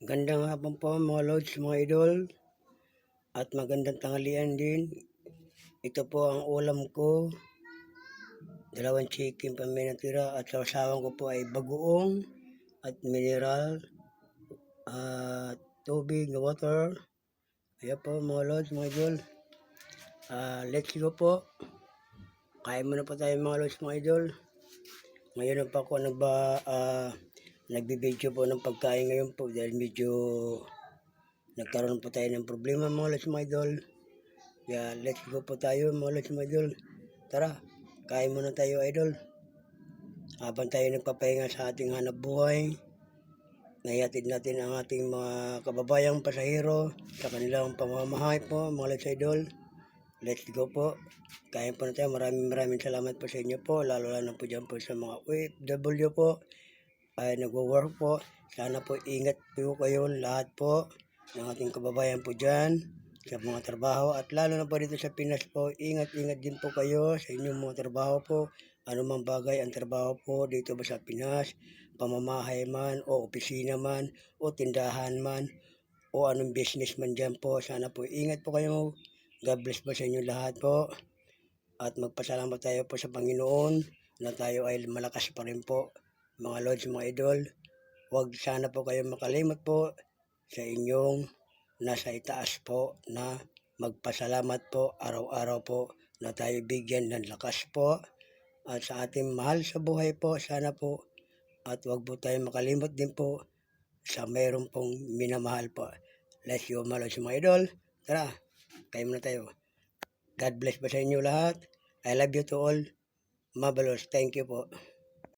Gandang hapon po mga lods, mga idol. At magandang tanghalian din. Ito po ang ulam ko. Dalawang chicken pa may natira. At sa asawan ko po ay bagoong at mineral. At tubig na water. Ayan po mga lods, mga idol. Ah, let's go po. Kain muna po tayo mga lods, mga idol. Ngayon pa ako nagba, ah, nagbibideo po ng pagkain ngayon po dahil medyo nagkaroon po tayo ng problema mga lods mga idol. Kaya let's go po tayo mga lods mga idol. Tara, kain muna tayo idol. Habang tayo nagpapahinga sa ating hanap buhay, nayatid natin ang ating mga kababayang pasahero sa kanilang pamamahay po mga lods idol. Let's go po. Kain po na tayo. Maraming maraming salamat po sa inyo po. Lalo lalo po dyan po sa mga OFW po ay nagwo-work po. Sana po ingat po kayo lahat po ng ating kababayan po dyan sa mga trabaho at lalo na po dito sa Pinas po, ingat-ingat din po kayo sa inyong mga trabaho po. Ano mang bagay ang trabaho po dito ba sa Pinas, pamamahay man o opisina man o tindahan man o anong business man dyan po. Sana po ingat po kayo. God bless po sa inyo lahat po. At magpasalamat tayo po sa Panginoon na tayo ay malakas pa rin po mga lords, mga idol, huwag sana po kayo makalimot po sa inyong nasa itaas po na magpasalamat po araw-araw po na tayo bigyan ng lakas po at sa ating mahal sa buhay po sana po at huwag po tayo makalimot din po sa mayroon pong minamahal po. Bless you mga lords, mga idol. Tara, kayo muna tayo. God bless po sa inyo lahat. I love you to all. Mabalos, thank you po.